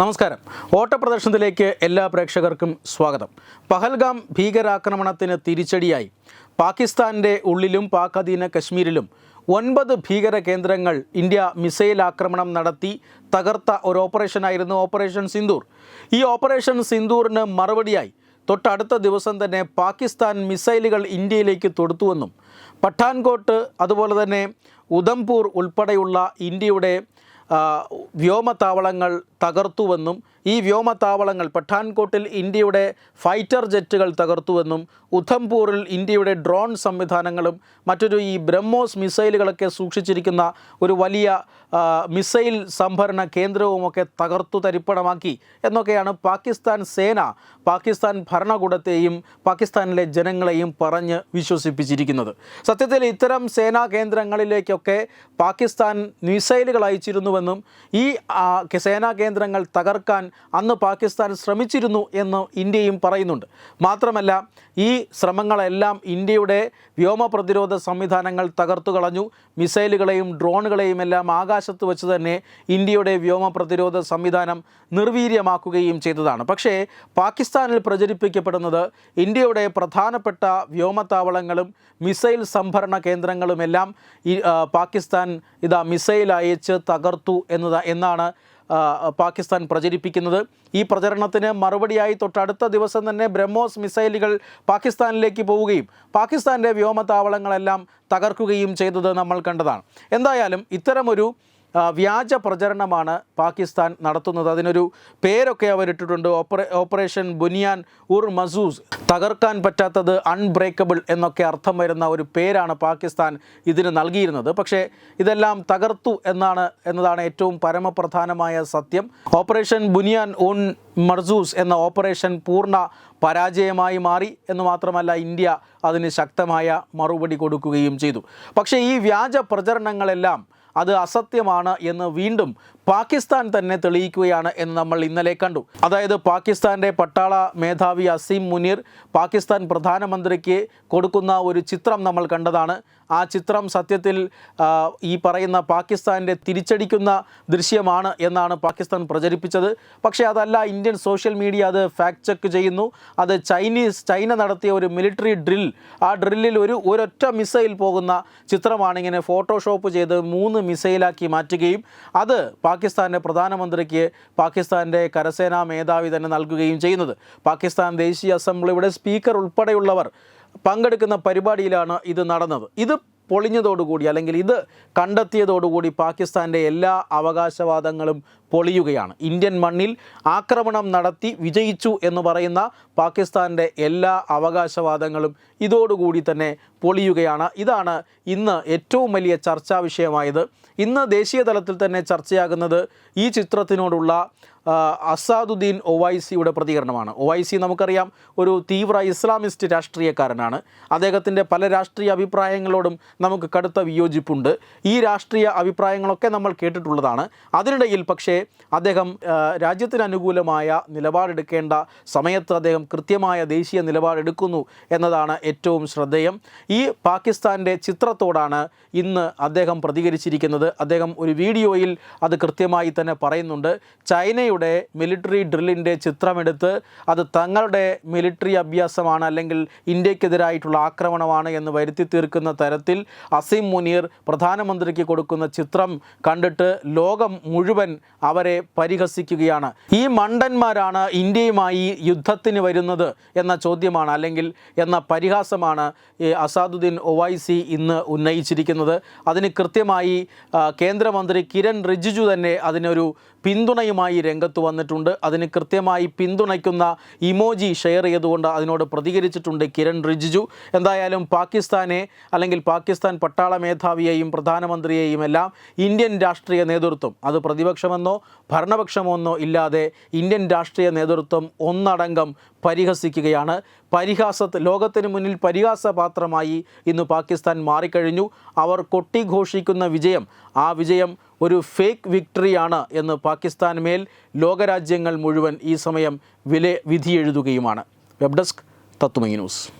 നമസ്കാരം. ഓട്ടപ്രദർശനത്തിലേക്ക് എല്ലാ പ്രേക്ഷകർക്കും സ്വാഗതം. പഹൽഗാം ഭീകരാക്രമണത്തിന് തിരിച്ചടിയായി. പാകിസ്ഥാന്റെ ഉള്ളിലും പാക് അധീന കശ്മീരിലും ഒൻപത് ഭീകര കേന്ദ്രങ്ങൾ ഇന്ത്യ മിസൈൽ ആക്രമണം നടത്തി തകർത്ത ഒരു ഓപ്പറേഷനായിരുന്നു ഓപ്പറേഷൻ സിന്ദൂർ. ഈ ഓപ്പറേഷൻ സിന്ദൂറിന് മറുപടിയായി തൊട്ടടുത്ത ദിവസം തന്നെ പാകിസ്ഥാൻ മിസൈലുകൾ ഇന്ത്യയിലേക്ക് തൊടുത്തുവെന്നും പഠാൻകോട്ട് അതുപോലെ തന്നെ ഉധംപൂർ ഉൾപ്പെടെയുള്ള ഇന്ത്യയുടെ ആ, വ്യോമതാവളങ്ങൾ തകർത്തുവെന്നും ഈ വ്യോമതാവളങ്ങൾ പഠാൻകോട്ടിൽ ഇന്ത്യയുടെ ഫൈറ്റർ ജെറ്റുകൾ തകർത്തുവെന്നും ഉധംപൂറിൽ ഇന്ത്യയുടെ ഡ്രോൺ സംവിധാനങ്ങളും മറ്റൊരു ഈ ബ്രഹ്മോസ് മിസൈലുകളൊക്കെ സൂക്ഷിച്ചിരിക്കുന്ന ഒരു വലിയ മിസൈൽ സംഭരണ കേന്ദ്രവുമൊക്കെ തകർത്തു തരിപ്പണമാക്കി എന്നൊക്കെയാണ് പാകിസ്ഥാൻ സേന പാകിസ്ഥാൻ ഭരണകൂടത്തെയും പാകിസ്ഥാനിലെ ജനങ്ങളെയും പറഞ്ഞ് വിശ്വസിപ്പിച്ചിരിക്കുന്നത്. സത്യത്തിൽ ഇത്തരം സേനാ കേന്ദ്രങ്ങളിലേക്കൊക്കെ പാകിസ്ഥാൻ മിസൈലുകൾ അയച്ചിരുന്നുവെന്നും ഈ ആ, സേനാ കേന്ദ്രങ്ങൾ തകർക്കാൻ അന്ന് പാകിസ്ഥാൻ ശ്രമിച്ചിരുന്നു എന്ന് ഇന്ത്യയും പറയുന്നുണ്ട്. മാത്രമല്ല ഈ ശ്രമങ്ങളെല്ലാം ഇന്ത്യയുടെ വ്യോമ പ്രതിരോധ സംവിധാനങ്ങൾ തകർത്തു കളഞ്ഞു. മിസൈലുകളെയും ഡ്രോണുകളെയും എല്ലാം ആകാശത്ത് വെച്ച് തന്നെ ഇന്ത്യയുടെ വ്യോമ പ്രതിരോധ സംവിധാനം നിർവീര്യമാക്കുകയും ചെയ്തതാണ്. പക്ഷേ പാകിസ്ഥാനിൽ പ്രചരിപ്പിക്കപ്പെടുന്നത് ഇന്ത്യയുടെ പ്രധാനപ്പെട്ട വ്യോമത്താവളങ്ങളും മിസൈൽ സംഭരണ കേന്ദ്രങ്ങളുമെല്ലാം ഈ പാകിസ്ഥാൻ ഇതാ മിസൈൽ അയച്ച് തകർത്തു എന്നതാ എന്നാണ് പാകിസ്ഥാൻ പ്രചരിപ്പിക്കുന്നത്. ഈ പ്രചരണത്തിന് മറുപടിയായി തൊട്ടടുത്ത ദിവസം തന്നെ ബ്രഹ്മോസ് മിസൈലുകൾ പാകിസ്ഥാനിലേക്ക് പോവുകയും പാകിസ്ഥാന്റെ വ്യോമതാവളങ്ങളെല്ലാം തകർക്കുകയും ചെയ്തത് നമ്മൾ കണ്ടതാണ്. എന്തായാലും ഇത്തരമൊരു വ്യാജ പ്രചരണമാണ് പാകിസ്ഥാൻ നടത്തുന്നത്. അതിനൊരു പേരൊക്കെ അവരിട്ടിട്ടുണ്ട് ഓപ്പറേ ഓപ്പറേഷൻ ബുനിയാൻ ഉർ മസൂസ്. തകർക്കാൻ പറ്റാത്തത് അൺബ്രേക്കബിൾ എന്നൊക്കെ അർത്ഥം വരുന്ന ഒരു പേരാണ് പാകിസ്ഥാൻ ഇതിന് നൽകിയിരുന്നത്. പക്ഷേ ഇതെല്ലാം തകർത്തു എന്നാണ് എന്നതാണ് ഏറ്റവും പരമപ്രധാനമായ സത്യം. ഓപ്പറേഷൻ ബുനിയാൻ ഉൺ മർസൂസ് എന്ന ഓപ്പറേഷൻ പൂർണ പരാജയമായി മാറി എന്ന് മാത്രമല്ല ഇന്ത്യ അതിന് ശക്തമായ മറുപടി കൊടുക്കുകയും ചെയ്തു. പക്ഷേ ഈ വ്യാജ പ്രചരണങ്ങളെല്ലാം അത് അസത്യമാണ് എന്ന് വീണ്ടും പാകിസ്ഥാൻ തന്നെ തെളിയിക്കുകയാണ് എന്ന് നമ്മൾ ഇന്നലെ കണ്ടു. അതായത് പാകിസ്ഥാന്റെ പട്ടാള മേധാവി അസീം മുനീർ പാകിസ്ഥാൻ പ്രധാനമന്ത്രിക്ക് കൊടുക്കുന്ന ഒരു ചിത്രം നമ്മൾ കണ്ടതാണ്. ആ ചിത്രം സത്യത്തിൽ ഈ പറയുന്ന പാകിസ്ഥാന്റെ തിരിച്ചടിക്കുന്ന ദൃശ്യമാണ് എന്നാണ് പാകിസ്ഥാൻ പ്രചരിപ്പിച്ചത്. പക്ഷേ അതല്ല ഇന്ത്യൻ സോഷ്യൽ മീഡിയ അത് ഫാക്ട് ചെക്ക് ചെയ്യുന്നു. അത് ചൈനീസ് ചൈന നടത്തിയ ഒരു മിലിറ്ററി ഡ്രിൽ. ആ ഡ്രില്ലിൽ ഒരു ഒരൊറ്റ മിസൈൽ പോകുന്ന ചിത്രമാണ് ഇങ്ങനെ ഫോട്ടോഷോപ്പ് ചെയ്ത് മൂന്ന് മിസൈലാക്കി മാറ്റുകയും അത് പാകിസ്ഥാന്റെ പ്രധാനമന്ത്രിക്ക് പാകിസ്ഥാന്റെ കരസേനാ മേധാവി തന്നെ നൽകുകയും ചെയ്യുന്നത്. പാകിസ്ഥാൻ ദേശീയ അസംബ്ലിയുടെ സ്പീക്കർ ഉൾപ്പെടെയുള്ളവർ പങ്കെടുക്കുന്ന പരിപാടിയിലാണ് ഇത് നടന്നത്. ഇത് പൊളിഞ്ഞതോടുകൂടി അല്ലെങ്കിൽ ഇത് കണ്ടെത്തിയതോടുകൂടി പാകിസ്ഥാന്റെ എല്ലാ അവകാശവാദങ്ങളും പൊളിയുകയാണ്. ഇന്ത്യൻ മണ്ണിൽ ആക്രമണം നടത്തി വിജയിച്ചു എന്ന് പറയുന്ന പാകിസ്ഥാന്റെ എല്ലാ അവകാശവാദങ്ങളും ഇതോടുകൂടി തന്നെ പൊളിയുകയാണ്. ഇതാണ് ഇന്ന് ഏറ്റവും വലിയ ചർച്ചാ വിഷയമായത്. ഇന്ന് ദേശീയ തലത്തിൽ തന്നെ ചർച്ചയാകുന്നത് ഈ ചിത്രത്തിനോടുള്ള അസാദുദ്ദീൻ ഒവൈസിയുടെ പ്രതികരണമാണ്. ഒവൈസി നമുക്കറിയാം ഒരു തീവ്ര ഇസ്ലാമിസ്റ്റ് രാഷ്ട്രീയക്കാരനാണ്. അദ്ദേഹത്തിന്റെ പല രാഷ്ട്രീയ അഭിപ്രായങ്ങളോടും നമുക്ക് കടുത്ത വിയോജിപ്പുണ്ട്. ഈ രാഷ്ട്രീയ അഭിപ്രായങ്ങളൊക്കെ നമ്മൾ കേട്ടിട്ടുള്ളതാണ്. അതിനിടയിൽ പക്ഷേ അദ്ദേഹം രാജ്യത്തിന് അനുകൂലമായ നിലപാടെടുക്കേണ്ട സമയത്ത് അദ്ദേഹം കൃത്യമായ ദേശീയ നിലപാടെടുക്കുന്നു എന്നതാണ് ഏറ്റവും ശ്രദ്ധേയം. ഈ പാകിസ്ഥാന്റെ ചിത്രത്തോടാണ് ഇന്ന് അദ്ദേഹം പ്രതികരിച്ചിരിക്കുന്നത്. അദ്ദേഹം ഒരു വീഡിയോയിൽ അത് കൃത്യമായി തന്നെ പറയുന്നുണ്ട്. ചൈനയുടെ മിലിറ്ററി ഡ്രില്ലിന്റെ ചിത്രമെടുത്ത് അത് തങ്ങളുടെ മിലിറ്ററി അഭ്യാസമാണ് അല്ലെങ്കിൽ ഇന്ത്യക്കെതിരായിട്ടുള്ള ആക്രമണമാണ് എന്ന് വരുത്തി തീർക്കുന്ന തരത്തിൽ അസീം മുനീർ പ്രധാനമന്ത്രിക്ക് കൊടുക്കുന്ന ചിത്രം കണ്ടിട്ട് ലോകം മുഴുവൻ അവരെ പരിഹസിക്കുകയാണ്. ഈ മണ്ടന്മാരാണ് ഇന്ത്യയുമായി യുദ്ധത്തിന് വരുന്നത് എന്ന ചോദ്യമാണ് അല്ലെങ്കിൽ എന്ന പരിഹാസമാണ് അസാദുദ്ദീൻ ഒവൈസി ഇന്ന് ഉന്നയിച്ചിരിക്കുന്നത്. അതിന് കൃത്യമായി കേന്ദ്രമന്ത്രി കിരൺ റിജിജു തന്നെ അതിനൊരു പിന്തുണയുമായി രംഗത്ത് വന്നിട്ടുണ്ട്. അതിന് കൃത്യമായി പിന്തുണയ്ക്കുന്ന ഇമോജി ഷെയർ ചെയ്തുകൊണ്ട് അതിനോട് പ്രതികരിച്ചിട്ടുണ്ട് കിരൺ റിജിജു. എന്തായാലും പാകിസ്ഥാനെ അല്ലെങ്കിൽ പാകിസ്ഥാൻ പട്ടാള മേധാവിയെയും പ്രധാനമന്ത്രിയെയും എല്ലാം ഇന്ത്യൻ രാഷ്ട്രീയ നേതൃത്വം അത് പ്രതിപക്ഷമെന്നോ ഭരണപക്ഷമെന്നോ ഇല്ലാതെ ഇന്ത്യൻ രാഷ്ട്രീയ നേതൃത്വം ഒന്നടങ്കം പരിഹസിക്കുകയാണ്. പരിഹാസ ലോകത്തിന് മുന്നിൽ പരിഹാസപാത്രമായി ഇന്ന് പാകിസ്ഥാൻ മാറിക്കഴിഞ്ഞു. അവർ കൊട്ടിഘോഷിക്കുന്ന വിജയം ആ വിജയം ഒരു ഫേക്ക് വിക്ടറിയാണ് എന്ന് പാകിസ്ഥാൻ മേൽ ലോകരാജ്യങ്ങൾ മുഴുവൻ ഈ സമയം വില വിധിയെഴുതുകയുമാണ്. വെബ് ഡെസ്ക് തത്തുമൈ ന്യൂസ്.